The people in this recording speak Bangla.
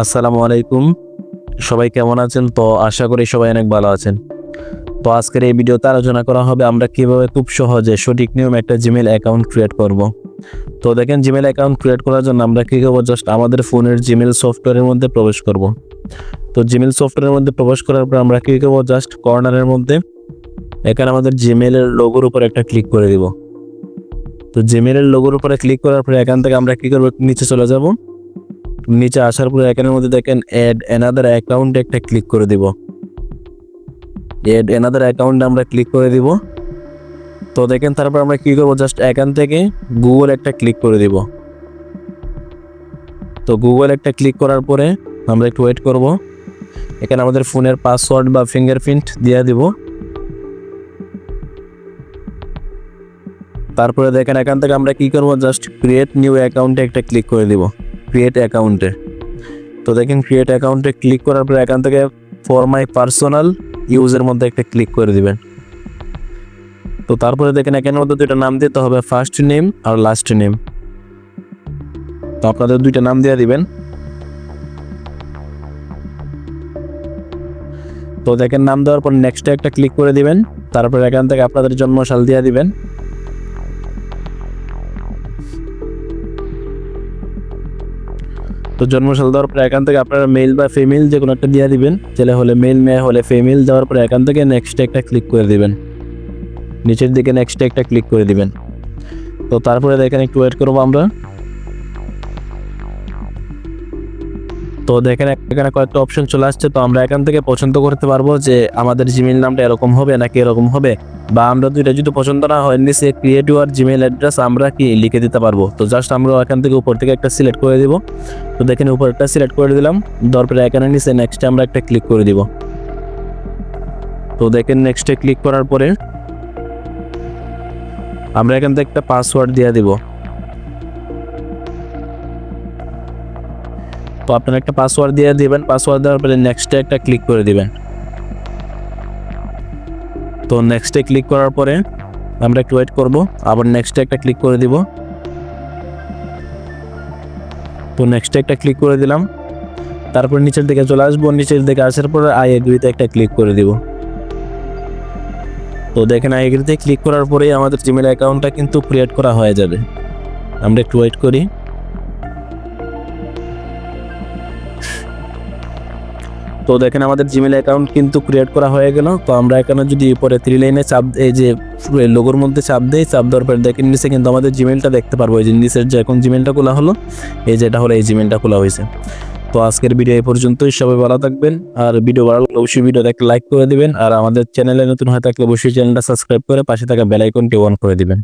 আসসালামু আলাইকুম। সবাই কেমন আছেন? তো আশা করি সবাই অনেক ভালো আছেন। তো আজকের এই ভিডিওতে আলোচনা করা হবে আমরা কীভাবে খুব সহজে সঠিক নিয়ম একটা জিমেল অ্যাকাউন্ট ক্রিয়েট করব। তো দেখেন জিমেল অ্যাকাউন্ট ক্রিয়েট করার জন্য আমরা কী করব? জাস্ট আমাদের ফোনের জিমেল সফটওয়্যারের মধ্যে প্রবেশ করব। তো জিমেল সফটওয়্যারের মধ্যে প্রবেশ করার পর আমরা কী করব? জাস্ট কর্নারের মধ্যে এখানে আমাদের জিমেলের লোগোর উপর একটা ক্লিক করে দিব। তো জিমেলের লোগোর উপরে ক্লিক করার পরে এখান থেকে আমরা কী করব? নিচে চলে যাব। নিচে আসার পরে এখানের মধ্যে দেখেন অ্যাড এনাদার অ্যাকাউন্ট একটা ক্লিক করে দিব। অ্যাড এনাদার অ্যাকাউন্ট আমরা ক্লিক করে দিব। তো দেখেন তারপর আমরা কি করব? জাস্ট এখান থেকে গুগল একটা ক্লিক করে দিব। তো গুগল একটা ক্লিক করার পরে আমরা একটু ওয়েট করব। এখানে আমাদের ফোনের পাসওয়ার্ড বা ফিঙ্গারপ্রিন্ট দিয়ে দিব। তারপরে দেখেন এখান থেকে আমরা কী করব? জাস্ট ক্রিয়েট নিউ অ্যাকাউন্টে একটা ক্লিক করে দিব। ক্রিয়েট অ্যাকাউন্টে তো দেখেন ক্রিয়েট অ্যাকাউন্টে ক্লিক করার পরে এখান থেকে ফর মাই পার্সোনাল ইউজের মধ্যে একটা ক্লিক করে দিবেন। তো তারপরে দেখেন এখানের মধ্যে দুইটা নাম দিতে হবে ফার্স্ট নেম আর লাস্ট নেম তো আপনাদের দুইটা নাম দিয়ে দিবেন। তো দেখেন নাম দেওয়ার পর নেক্সটে একটা ক্লিক করে দিবেন, তারপরে এখান থেকে আপনাদের জন্মসাল দিয়ে দিবেন। তো জন্মসাল দেওয়ার পরে এখান থেকে আপনারা মেল বা ফিমেল যে কোনো একটা দিয়ে দিবেন। ছেলে হলে মেল মেয়ে হলে ফিমেল দেওয়ার পরে এখান থেকে নেক্সট একটা ক্লিক করে দিবেন। নিচের দিকে নেক্সট একটা ক্লিক করে দিবেন। তো তারপরে দেখেন একটু ওয়েট করব আমরা। তো দেখেন এখানে কয়েকটা অপশন চলে আসছে। তো আমরা এখান থেকে পছন্দ করতে পারব যে আমাদের জিমেল নামটা এরকম হবে নাকি এরকম হবে, বা আমরা দুইটা যদি পছন্দ না হয় নিচে ক্রিয়েট ইউর জিমেল অ্যাড্রেস আমরা কি লিখে দিতে পারব। তো জাস্ট আমরা এখান থেকে উপর থেকে একটা সিলেক্ট করে দিব। তো দেখেন উপর একটা সিলেক্ট করে দিলাম। দেওয়ার পরে এখানে নিচে নেক্সটে আমরা একটা ক্লিক করে দিব। তো দেখেন নেক্সটে ক্লিক করার পরে আমরা এখান থেকে একটা পাসওয়ার্ড দিয়ে দিব। তো আপনারা একটা পাসওয়ার্ড দিয়ে দিবেন পাসওয়ার্ড দেওয়ার পরে নেক্সটে একটা ক্লিক করে দিবেন। তো নেক্সটে ক্লিক করার পরে আমরা একটু ওয়েট করব, আবার নেক্সটে একটা ক্লিক করে দিব। তো নেক্সটে একটা ক্লিক করে দিলাম। তারপর নিচের দিকে চলে আসব। নিচের দিকে আসার পর আই এগ্রিতে একটা ক্লিক করে দিব। তো দেখেন আই এগ্রিতে ক্লিক করার পরেই আমাদের জিমেল অ্যাকাউন্টটা কিন্তু ক্রিয়েট করা হয়ে যাবে। আমরা একটু ওয়েট করি। তো দেখেন আমাদের জিমেল অ্যাকাউন্ট কিন্তু ক্রিয়েট করা হয়ে গেল। তো আমরা এখানে যদি পরে থ্রি লাইনে চাপ এই যে লোগোর মধ্যে চাপ দেই, চাপ দেওয়ার পরে দেখেন নিচে কিন্তু আমাদের জিমেলটা দেখতে পারব। এই যে নিচের যে এখন জিমেলটা খোলা হলো, এই যেটা হলো এই জিমেলটা খোলা হয়েছে। তো আজকের ভিডিও এই পর্যন্তই। সবাই ভালো থাকবেন। আর ভিডিও ভালো লাগলে অবশ্যই ভিডিওটা একটা লাইক করে দিবেন। আর আমাদের চ্যানেলে নতুন হয়ে থাকলে অবশ্যই চ্যানেলটা সাবস্ক্রাইব করে পাশে থাকা বেল আইকনটি অন করে দিবেন।